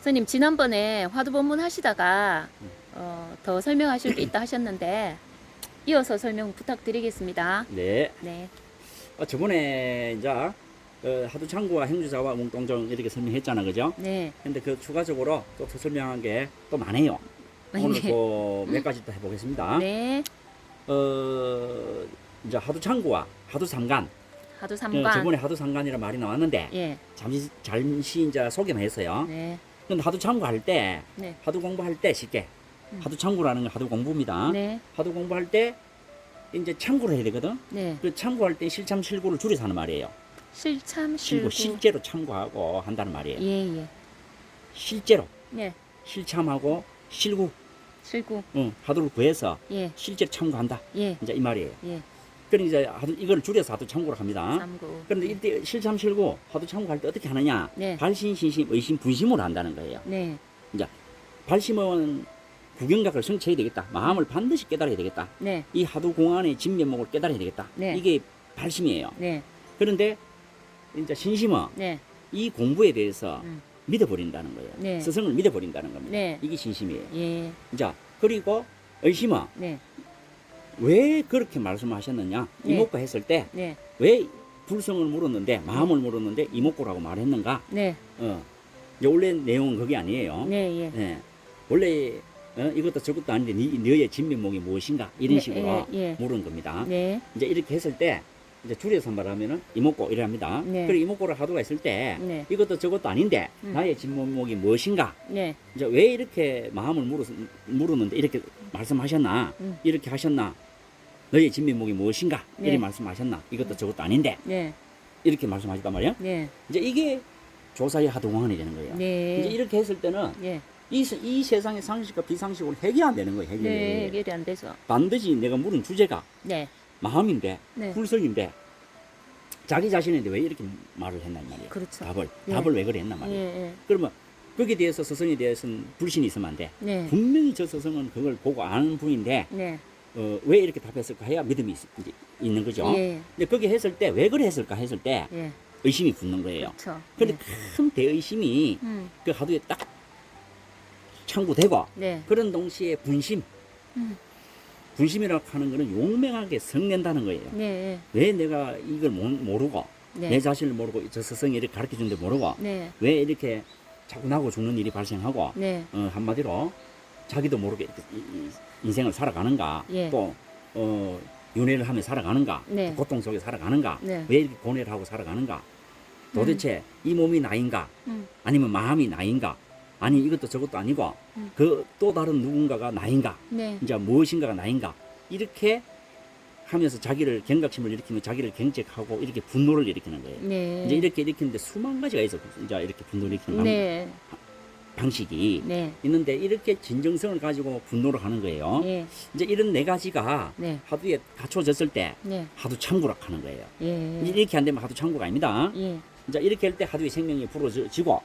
선생님 지난번에 화두 본문 하시다가 음. 어, 더 설명하실 게 있다 하셨는데 이어서 설명 부탁드리겠습니다. 네. 네. 어, 저번에 이제 어, 하두 창구와 행주자와 몽동정 이렇게 설명했잖아, 그죠? 네. 근데 그 추가적으로 또 더 설명한 게 또 많아요. 오늘 네. 그몇 가지 또 해보겠습니다. 네. 어, 이제 하두 창구와 하두삼간. 하두 어, 삼관. 저번에 하두삼간이라는 말이 나왔는데 예. 잠시 잠시 이제 소개만 했어요. 네. 근데 하두창구 할 때, 네. 하두 공부할 때 쉽게 음. 하두창구라는 건 하두 공부입니다. 네. 하두 공부할 때 이제 참고를 해야 되거든. 네. 그 참고할 때 실참 실구를 줄여서 하는 말이에요. 실참 실구 실구. 실제로 참고하고 한다는 말이에요. 예, 예. 실제로 네. 실참하고 실구 실구. 응, 하두를 구해서 예. 실제로 참고한다. 예. 이제 이 말이에요. 예. 그러니 이제 하두 이걸 줄여서 하두 참고를 합니다. 삼구. 그런데 이때 실참 실구 하두 참고할 때 어떻게 하느냐? 네. 발신 신심 의심 분심으로 한다는 거예요. 네. 발심은 구경각을 성취해야 되겠다. 마음을 반드시 깨달아야 되겠다. 네. 이 하두 공안의 진면목을 깨달아야 되겠다. 네. 이게 발심이에요. 네. 그런데 이제 신심은 네. 이 공부에 대해서 음. 믿어버린다는 거예요. 네. 스승을 믿어버린다는 겁니다. 네. 이게 신심이에요. 예. 자, 그리고 의심은 네. 왜 그렇게 말씀하셨느냐? 네. 이목구 했을 때 네. 왜 불성을 물었는데 마음을 물었는데 이목구라고 말했는가? 네. 어, 이제 원래 내용은 그게 아니에요. 네. 예. 예. 원래 어, 이것도 저것도 아닌데 니, 너의 진면목이 무엇인가? 이런 네, 식으로 예, 예. 물은 겁니다. 네. 이제 이렇게 했을 때 이제 줄여서 말하면은 이목구 이래 합니다. 네. 그리고 이목구를 하도가 있을 때 네. 이것도 저것도 아닌데 음. 나의 진면목이 무엇인가? 네. 이제 왜 이렇게 마음을 물었, 물었는데 이렇게 말씀하셨나? 음. 이렇게 하셨나? 너의 진면목이 무엇인가? 네. 이렇게 말씀하셨나? 이것도 저것도 아닌데 네. 이렇게 말씀하셨단 말이에요. 네. 이제 이게 조사의 하동원이 되는 거예요. 네. 이제 이렇게 했을 때는 예. 이, 세- 이 세상의 상식과 비상식으로 해결이 안 되는 거예요. 해결이. 네. 해결이 안 돼서. 반드시 내가 물은 주제가 네. 마음인데 네. 불성인데 자기 자신한테 왜 이렇게 말을 이 말이에요. 그렇죠. 답을 예. 답을 왜 예. 말이에요. 예. 그러면 거기에 대해서 스승에 대해서는 불신이 있으면 안 돼. 네. 분명히 저 스승은 그걸 보고 아는 분인데 네. 어, 왜 이렇게 답했을까 해야 믿음이 있, 있는 거죠. 예. 근데 그게 했을 때 왜 그래 했을까 했을 때 예. 의심이 붙는 거예요. 그렇죠. 근데 네. 큰 대의심이 음. 그 하두에 딱 창구되고 네. 그런 동시에 분심, 음. 분심이라고 하는 거는 용맹하게 성낸다는 거예요. 네. 왜 내가 이걸 모- 모르고 네. 내 자신을 모르고 저 스승이 이렇게 가르쳐 주는데 모르고 네. 왜 이렇게 자꾸 나고 죽는 일이 발생하고 네. 어, 한마디로 자기도 모르게 이렇게 인생을 살아가는가 예. 또 어, 윤회를 하며 살아가는가 네. 또 고통 속에 살아가는가 네. 왜 이렇게 고뇌를 하고 살아가는가 도대체 이 몸이 나인가 음. 아니면 마음이 나인가 아니 이것도 저것도 아니고 음. 그또 다른 누군가가 나인가 네. 이제 무엇인가가 나인가 이렇게 하면서 자기를 경각심을 일으키면 자기를 경책하고 이렇게 분노를 일으키는 거예요. 네. 이제 이렇게 일으키는데 수만 가지가 있어. 이제 이렇게 분노를 일으키는 방- 네. 방식이 네. 있는데 이렇게 진정성을 가지고 분노를 하는 거예요. 예. 이제 이런 네 가지가 네. 하두에 갖춰졌을 때 네. 하두 창구라 하는 거예요. 예. 이제 이렇게 안 되면 하두 창구가 아닙니다. 예. 이제 이렇게 할 때 하두의 생명이 부러지고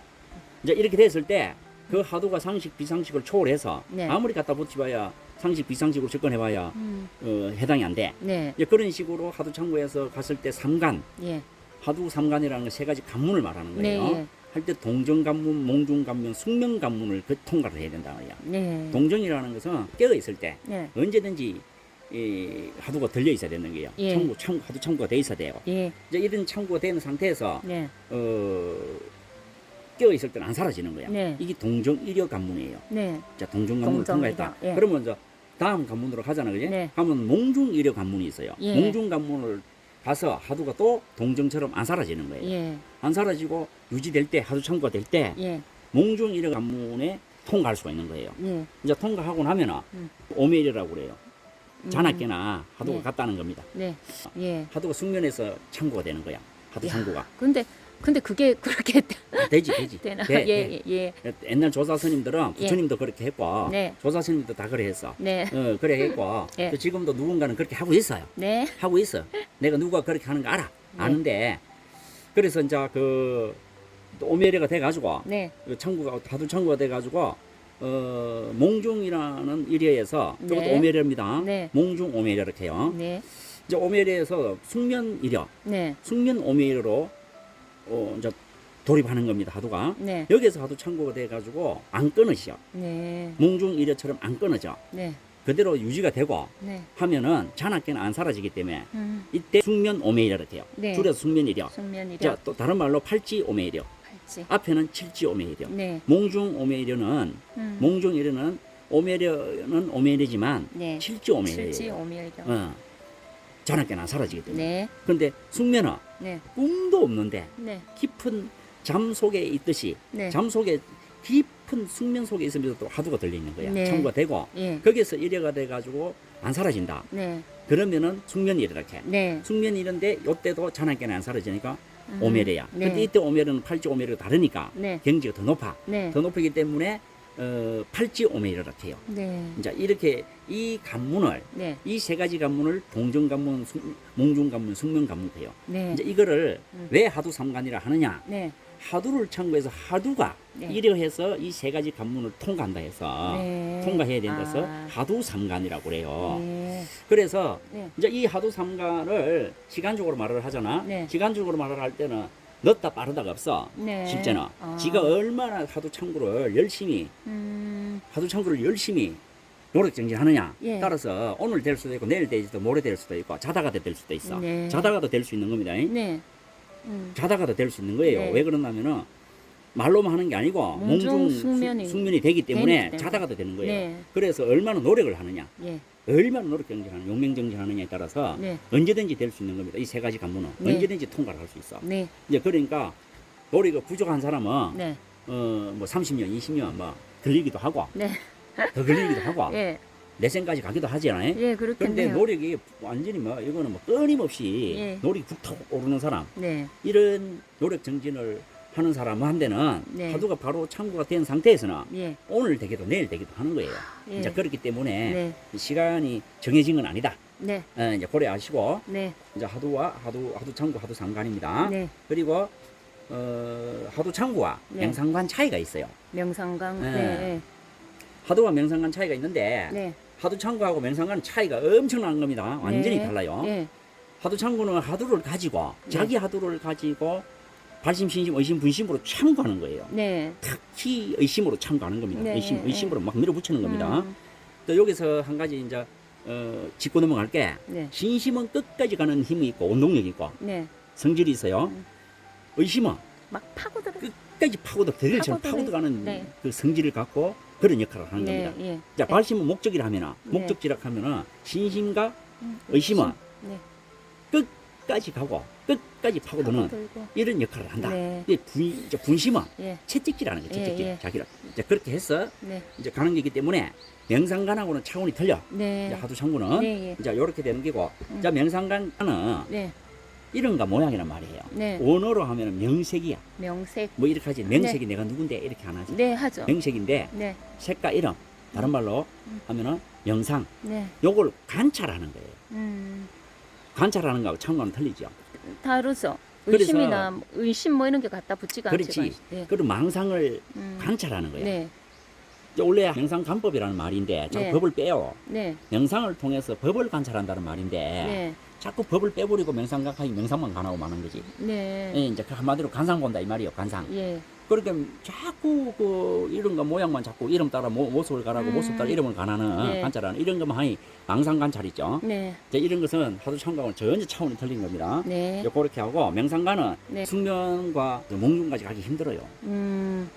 이제 이렇게 됐을 때 그 하두가 상식 비상식을 초월해서 네. 아무리 갖다 붙여봐야 상식 비상식으로 접근해봐야 음. 어, 해당이 안 돼. 네. 이제 그런 식으로 하두 창구에서 갔을 때 삼간 예. 하두 삼간이라는 세 가지 관문을 말하는 네. 거예요. 예. 할 때 동정 관문, 몽중 관문, 숙명 관문을 그 통과를 해야 된다는 거야. 네. 동정이라는 것은 깨어 있을 때 네. 언제든지 이 하두가 들려 있어야 되는 거예요. 예. 창구, 창구, 하두 창구가 돼 있어야 돼요. 예. 이제 이런 창구가 되는 상태에서 네. 어, 깨어 있을 때는 안 사라지는 거야. 네. 이게 동정 일여 관문이에요. 네. 자, 동정 관문을 동정 통과했다. 예. 그러면 이제 다음 관문으로 가잖아, 그지? 네. 가면 몽중 일여 관문이 있어요. 예. 몽중 관문을 가서 하두가 또 동정처럼 안 사라지는 거예요. 예. 안 사라지고 유지될 때 하두 창구가 될 때 예. 몽중 일여 관문에 통과할 수가 있는 거예요. 예. 이제 통과하고 나면은 음. 오메일이라고 그래요. 음. 자나깨나 하두가 네. 같다는 겁니다. 네. 예. 하두가 숙면에서 창구가 되는 거야. 하두 야. 창구가. 근데 근데 그게 그렇게 되지, 되지. 되나? 돼, 예, 돼. 예. 예. 옛날 조사 스님들은 예. 부처님도 그렇게 했고 네. 조사 스님도 다 그래 했어. 네. 어, 그래 했고 예. 또 지금도 누군가는 그렇게 하고 있어요. 네. 하고 있어. 내가 누가 그렇게 하는 거 알아. 네. 아는데 그래서 이제 그 오메레가 돼가지고 네. 그 청구가 다두 청구가 돼가지고 어 몽중이라는 그것도 네. 오메레입니다. 네. 몽중 오메레 이렇게 해요. 네. 이제 오메레에서 숙면 일여, 네. 숙면 오메레로 어 이제 돌입하는 겁니다. 하두가. 네. 여기서 하두 창고가 돼가지고 안 끊어지죠. 네. 몽중 이래처럼 안 끊어져. 네. 그대로 유지가 되고 네. 하면은 잔악계는 안 사라지기 때문에 음. 이때 숙면 오메이라고 돼요. 네. 줄여서 숙면이려. 숙면이력 자, 또 다른 말로 팔지 오메이려. 팔찌. 앞에는 칠지 오메이려. 네. 몽중 오메이려는 음. 몽중 이려는 오메이려는 오메이려지만 네. 칠지 오메이려. 칠지 오밀력. 어. 안 사라지기 때문에. 네. 근데 숙면은 네. 꿈도 없는데 네. 깊은 잠 속에 있듯이 네. 잠 속에 깊은 숙면 속에 있으면서 또 하두가 들려 있는 거야. 네. 창구가 되고 예. 거기서 일해가 돼 가지고 안 사라진다. 네. 그러면은 숙면이 이렇게. 네. 숙면이 이런데 요때도 잔악계는 안 사라지니까 음. 오메레야. 네. 근데 이때 오메레는 팔지 오메레가 다르니까 네. 경지가 더 높아. 네. 더 높기 때문에 어, 팔지 오메레라 해요. 네. 이제 이렇게 이 관문을 네. 이 세 가지 관문을 동정 관문, 숙- 몽중 관문, 숙면 관문 해요. 네. 이제 이거를 음. 왜 하두 삼관이라 하느냐? 네. 하두를 참고해서 하두가 네. 이러해서 이 세 가지 관문을 통과한다 해서 네. 통과해야 된다 해서 아. 하두 삼관이라고 그래요. 네. 그래서 네. 이제 이 하두 삼관을 시간적으로 말을 하잖아. 네. 시간적으로 말을 할 때는 늦다 빠르다가 없어. 네. 실제는 아. 지가 얼마나 하두 창구를 열심히 음. 하두 창구를 열심히 노력 정진하느냐 예. 따라서 오늘 될 수도 있고 내일 될수도 모레 될 수도 있고 자다가도 될 수도 있어. 네. 자다가도 될 수 있는 겁니다. 네. 음. 자다가도 될 수 있는 거예요. 네. 왜 그러냐면은 말로만 하는 게 아니고 몽중 숙면이 숙- 숙면이 되기 때문에 되기 때문에. 자다가도 되는 거예요. 네. 그래서 얼마나 노력을 하느냐, 예. 얼마나 노력 정진하느냐, 용맹 정진하느냐에 따라서 네. 언제든지 될 수 있는 겁니다. 이 세 가지 관문은 네. 언제든지 통과를 할 수 있어. 네. 이제 그러니까 노력이 부족한 사람은 네. 어뭐 30년, 20년 뭐 걸리기도 하고 네. 더 걸리기도 하고 예. 내생까지 가기도 하지 않아요? 예, 그런데. 노력이 완전히 뭐 이거는 뭐 끊임없이 예. 노력이 북타고 오르는 사람 네. 이런 노력 정진을 하는 사람한테는 네. 하두가 바로 참고가 된 상태에서는 예. 오늘 되기도 내일 되기도 하는 거예요. 예. 이제 그렇기 때문에 네. 시간이 정해진 건 아니다. 네. 어, 이제 고려하시고 네. 이제 하두와 하두 하두 창구 하두 상관입니다. 네. 그리고 어, 하두 창구와 네. 명상관 차이가 있어요. 명상강. 네. 네. 하두와 명상관 차이가 있는데 네. 하두 창구하고 명상관 차이가 엄청난 겁니다. 완전히 네. 달라요. 네. 하두 창구는 하두를 가지고 네. 자기 하두를 가지고 발심, 신심, 의심, 분심으로 참고하는 거예요. 네. 특히 의심으로 참고하는 겁니다. 네, 의심, 네. 의심으로 막 밀어붙이는 겁니다. 음. 또 여기서 한 가지 이제 어, 짚고 넘어갈 게. 네. 신심은 끝까지 가는 힘이 있고 운동력이 있고 네. 성질이 있어요. 음. 의심은 막 파고들어. 끝까지 파고들 파고드는- 파고들어가는 네. 그 성질을 갖고 그런 역할을 하는 네. 겁니다. 예. 자, 발심은 목적이라 하면은 네. 목적지라 하면은 신심과 음, 의심은 네. 끝 까지 가고 끝까지 파고드는. 이런 역할을 한다. 네. 근데 분, 분심은 예. 채찍질하는 거예요. 예, 채찍질. 예. 자기를 이제 그렇게 해서 네. 이제 가는 거기 때문에 명상관하고는 차원이 틀려. 네. 이제 하두 창구는 네. 예. 이제 이렇게 되는 게고, 음. 자 명상관은 네. 이런가 모양이란 말이에요. 네. 원어로 하면 명색이야. 명색. 뭐 이렇게 하지. 명색이 내가 누군데 이렇게 안 하지. 네, 하죠. 명색인데 네. 색과 이름 다른 말로 음. 하면은 명상. 네. 요걸 관찰하는 거예요. 음. 관찰하는 거하고 창과는 틀리죠. 다르죠. 의심이나 뭐- 의심 뭐 이런 게 갖다 붙지가 그렇지. 네. 그리고 망상을 음. 관찰하는 거예요. 네. 원래 명상 간법이라는 말인데 자꾸 네. 법을 빼요. 네. 명상을 통해서 법을 관찰한다는 말인데 네. 자꾸 법을 빼버리고 명상각하기 명상만 가나고 마는 거지. 네. 예, 이제 그 한마디로 관상 본다 이 말이에요. 관상. 예. 그러니까 자꾸 그 이런 거 모양만 자꾸 이름 따라 모, 모습을 가라고 음. 모습 따라 이름을 가나는 네. 관찰하는 이런 것만 하니 망상 관찰이죠. 네. 이제 이런 것은 하도 참가하고는 전혀 차원이 틀린 겁니다. 네. 이제 그렇게 하고 명상가는 네. 숙면과 몽중까지 가기 힘들어요. 음.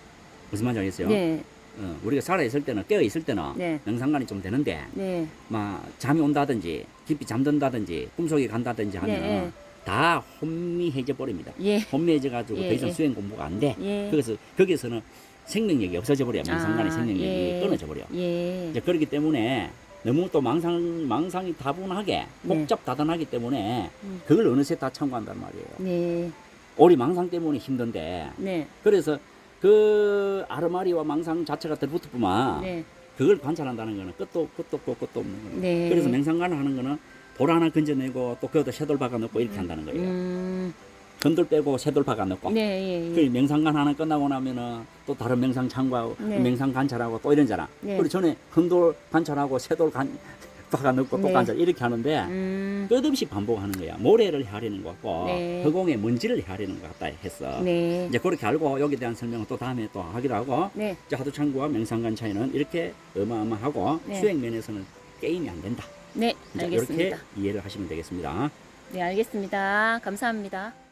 무슨 말인지 알겠어요? 네. 어, 우리가 살아 있을 때는 깨어 있을 때는 네. 명상관이 좀 되는데 네. 막 잠이 온다든지 깊이 잠든다든지 꿈속에 간다든지 하면 네, 은 다 혼미해져 버립니다. 예. 혼미해져 가지고 예, 더 이상 예. 수행 공부가 안 돼. 예. 그래서 거기서는 생명력이 없어져 버려. 명상관의 아, 생명력이 예. 끊어져 버려. 예. 이제 그렇기 때문에 너무 또 망상 망상이 다분하게 복잡다단하기 때문에 음. 그걸 어느새 다 참고한단 말이에요. 네. 우리 망상 때문에 힘든데 네. 그래서 그 아르마리와 망상 자체가 들붙었구만 네. 그걸 관찰한다는 거는 끝도 끝도 없고 끝도 없는 거예요. 네. 그래서 맹상관을 하는 거는 돌 하나 건져내고 또 그것도 새돌 박아 넣고 이렇게 한다는 거예요. 음. 건돌 빼고 새돌 박아 넣고. 네, 예, 그 예. 명상관 하나 끝나고 나면은 또 다른 명상 참고하고 네. 명상 관찰하고 또 이런잖아. 네. 그리고 전에 큰돌 관찰하고 새돌 관 박아 넣고 또 네. 앉아 이렇게 하는데 음, 끝없이 반복하는 거야. 모래를 헤아리는 것 같고 네. 허공에 먼지를 헤아리는 것 같다 했어. 네. 이제 그렇게 알고 여기에 대한 설명은 또 다음에 또 하기로 하고 네. 이제 하두창구와 명상관 차이는 이렇게 어마어마하고 네. 수행 면에서는 게임이 안 된다. 네, 알겠습니다. 이렇게 이해를 하시면 되겠습니다. 네, 알겠습니다. 감사합니다.